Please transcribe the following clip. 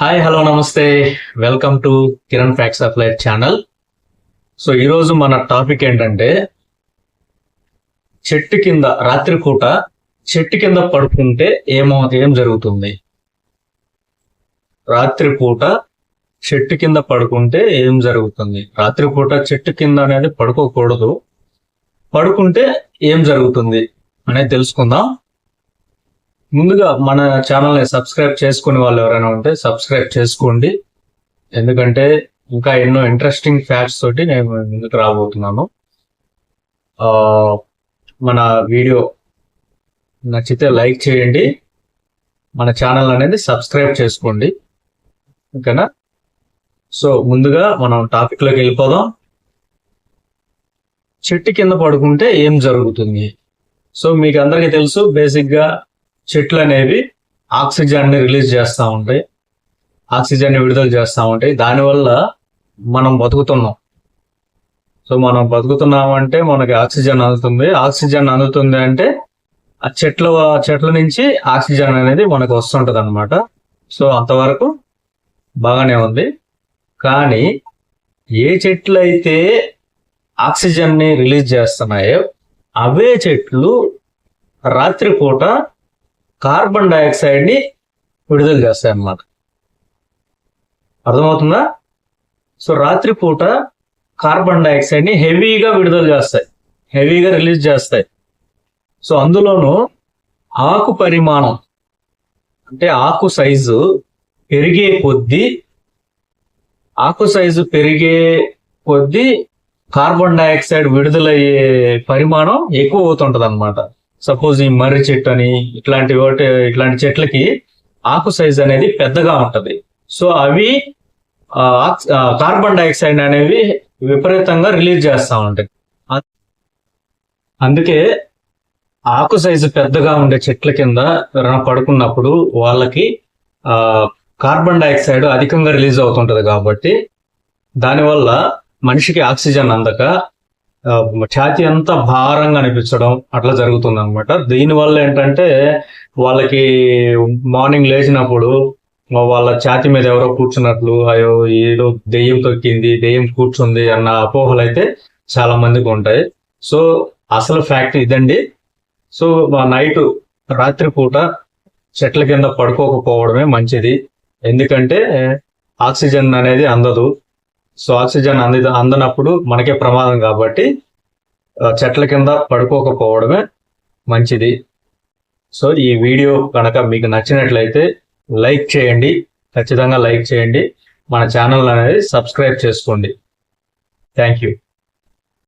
Hi hello నమస్తే. Welcome to Kiran facts of life channel so ఈరోజు మన topic ఏంటంటే చెట్టు కింద రాత్రిపూట చెట్టు కింద పడుకుంటే ఏమో ఏం జరుగుతుంది? రాత్రిపూట చెట్టు కింద పడుకుంటే ఏం జరుగుతుంది? రాత్రిపూట చెట్టు కింద అనేది పడుకోకూడదు. పడుకుంటే ఏం జరుగుతుంది అనేది తెలుసుకుందాం. ముందుగా మన ఛానల్ని సబ్స్క్రైబ్ చేసుకునే వాళ్ళు ఎవరైనా ఉంటే సబ్స్క్రైబ్ చేసుకోండి. ఎందుకంటే ఇంకా ఎన్నో ఇంట్రెస్టింగ్ ఫ్యాక్ట్స్ తోటి నేను ముందుకు రాబోతున్నాను. మన వీడియో నచ్చితే లైక్ చేయండి. మన ఛానల్ అనేది సబ్స్క్రైబ్ చేసుకోండి. ఓకేనా? సో ముందుగా మనం టాపిక్లోకి వెళ్ళిపోదాం. చెట్టు కింద పడుకుంటే ఏం జరుగుతుంది? సో మీకు అందరికీ తెలుసు బేసిక్గా చెట్లు అనేవి ఆక్సిజన్ని రిలీజ్ చేస్తూ ఉంటాయి. ఆక్సిజన్ని విడుదల చేస్తూ ఉంటాయి. దానివల్ల మనం బతుకుతున్నాం. సో మనం బతుకుతున్నామంటే మనకి ఆక్సిజన్ అందుతుంది. ఆక్సిజన్ అందుతుంది అంటే ఆ చెట్ల చెట్ల నుంచి ఆక్సిజన్ అనేది మనకు వస్తుంటది అనమాట సో అంతవరకు బాగానే ఉంది. కానీ ఏ చెట్లు అయితే ఆక్సిజన్ని రిలీజ్ చేస్తున్నాయో అవే చెట్లు రాత్రిపూట కార్బన్ డైఆక్సైడ్ని విడుదల చేస్తాయి అన్నమాట అర్థమవుతుందా? సో రాత్రిపూట కార్బన్ డైఆక్సైడ్ని హెవీగా విడుదల చేస్తాయి. హెవీగా రిలీజ్ చేస్తాయి. సో అందులోనూ ఆకు పరిమాణం అంటే ఆకు సైజు పెరిగే కొద్దీ ఆకు సైజు పెరిగే కొద్దీ కార్బన్ డైఆక్సైడ్ విడుదలయ్యే పరిమాణం ఎక్కువ అవుతుంటది అనమాట సపోజ్ ఈ మర్రి చెట్టు అని ఇట్లాంటి వాటి ఇట్లాంటి చెట్లకి ఆకు సైజ్ అనేది పెద్దగా ఉంటది. సో అవి కార్బన్ డైఆక్సైడ్ అనేవి విపరీతంగా రిలీజ్ చేస్తా ఉంటాయి. అందుకే ఆకు సైజు పెద్దగా ఉండే చెట్ల కింద పడుకున్నప్పుడు వాళ్ళకి ఆ కార్బన్ డైఆక్సైడ్ అధికంగా రిలీజ్ అవుతుంటది కాబట్టి దానివల్ల మనిషికి ఆక్సిజన్ అందక ఛాతీ అంతా భారంగా అనిపించడం అట్లా జరుగుతుంది అనమాట దీనివల్ల ఏంటంటే వాళ్ళకి మార్నింగ్ లేచినప్పుడు వాళ్ళ ఛాతీ మీద ఎవరో కూర్చున్నట్లు అయ్యో ఏదో దెయ్యం తొక్కింది దెయ్యం కూర్చుంది అన్న అపోహలు అయితే చాలా మందికి ఉంటాయి. సో అసలు ఫ్యాక్ట్ ఇదండి. సో నైట్ రాత్రిపూట చెట్ల కింద పడుకోకపోవడమే మంచిది. ఎందుకంటే ఆక్సిజన్ అనేది అందదు. సో ఆక్సిజన్ అంది అందనప్పుడు మనకే ప్రమాదం కాబట్టి చెట్ల కింద పడుకోకపోవడమే మంచిది. సో ఈ వీడియో కనుక మీకు నచ్చినట్లయితే లైక్ చేయండి ఖచ్చితంగా లైక్ చేయండి. మన ఛానల్ అనేది సబ్స్క్రైబ్ చేసుకోండి. Thank you.